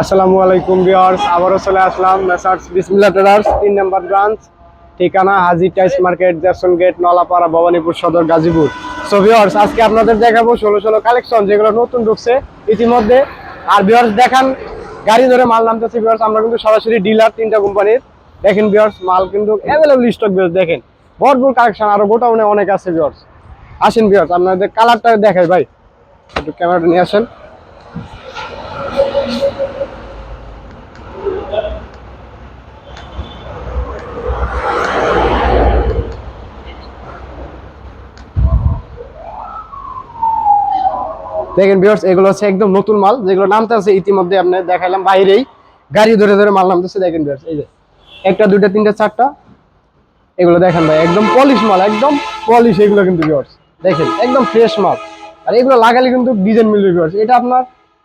আসসালামু আলাইকুম ভিউয়ার্স, আবারও চলে আসলাম মেসার্স বিসমিল্লাহ ট্রেডার্স তিন নম্বর ব্রাঞ্চ ঠিকানা হাজি টাইস market Jackson gate, Nalapara, Bhabanipur Sadar, Gazipur. So viewers, আজকে আপনাদের দেখাবো ষোলো ষোলো কালেকশন যেগুলো নতুন ঢুকছে ইতিমধ্যে। আর ভিউয়ার্স, দেখান, গাড়ি ধরে মাল নামতেছে ভিউয়ার্স, আমরা কিন্তু সরাসরি ডিলার তিনটা কোম্পানির। দেখেন ভিউয়ার্স, মাল কিন্তু অ্যাভেলেবল স্টক ভিউয়ার্স, দেখেন। ভরপুর কালেকশন আরও গোটাউনে অনেক আছে ভিউয়ার্স। আসেন ভিউয়ার্স, আপনাদের কালারটা দেখাই ভাই। একটু ক্যামেরাটা নিয়ে আসেন। দেখেন ভিউয়ার্স, এগুলো হচ্ছে একদম নতুন মাল, যেগুলো নামতে আছে ইতিমধ্যে আপনি দেখাইলাম বাইরেই। গাড়ি ধরে ধরে মাল নামতেছে, দেখেন ভিউয়ার্স, এই যে। একটা, দুইটা, তিনটা, চারটা। এগুলো দেখেন ভাই, একদম পলিশ মাল, একদম পলিশ এগুলো কিন্তু ভিউয়ার্স। দেখেন, একদম ফ্রেশ মাল। আর এগুলো লাগালে কিন্তু ডিজাইন মিলবে ভিউয়ার্স। এটা আপনার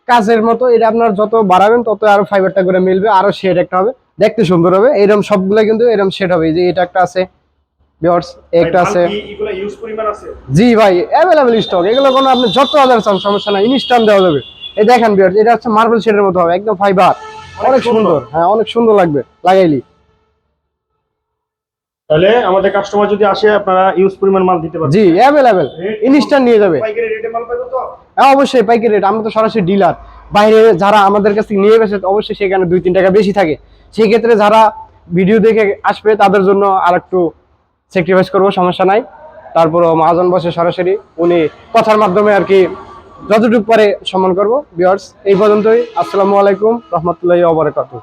কাজের মতো, এটা আপনার যত বাড়াবেন, তত আরও ফাইবারটা করে মিলবে, আরও শেড একটা হবে। দেখতে সুন্দর হবে এরকম সবগুলো কিন্তু এরকম শেড হবে। যে এটা একটা আছে ভিউয়ার্স একটা আছে। এগুলো ইউজ পরিমাণ আছে? জি ভাই অ্যাভেলেবল স্টক এগুলো কোনো আপনি যত হাজার চান সমস্যা নাই ইনস্ট্যান্ট দেওয়া যাবে। এই দেখেন বিয়ার এটা হচ্ছে মার্বেল শেডের মতো হবে একদম ফাইবার অনেক সুন্দর। হ্যাঁ অনেক সুন্দর লাগবে লাগাইলি। তাহলে আমাদের কাস্টমার যদি আসে আপনারা ইউজ পরিমাণ মাল দিতে পারবেন। জি অ্যাভেলেবেল ইনস্ট্যান্ট নিয়ে যাবে। পাইকারি রেটে মাল পাইবো তো? হ্যাঁ অবশ্যই পাইকারি রেট আমরা তো সরাসরি ডিলার বাইরে যারা আমাদের কাছ থেকে নিয়ে গেছে অবশ্যই সেখানে দুই তিন টাকা বেশি থাকে। সেই ক্ষেত্রে যারা ভিডিও দেখে আসবে তাদের জন্য আর একটু স্যাক্রিফাইস করব, সমস্যা নাই। তারপরও মহাজন বসে সরাসরি উনি কথার মাধ্যমে আর কি যতটুক পরে সম্মান করব। বিয়ার্স এই পর্যন্তই। আসসালামু আলাইকুম, রহমতুল্লাহ ওবরাকাতুহ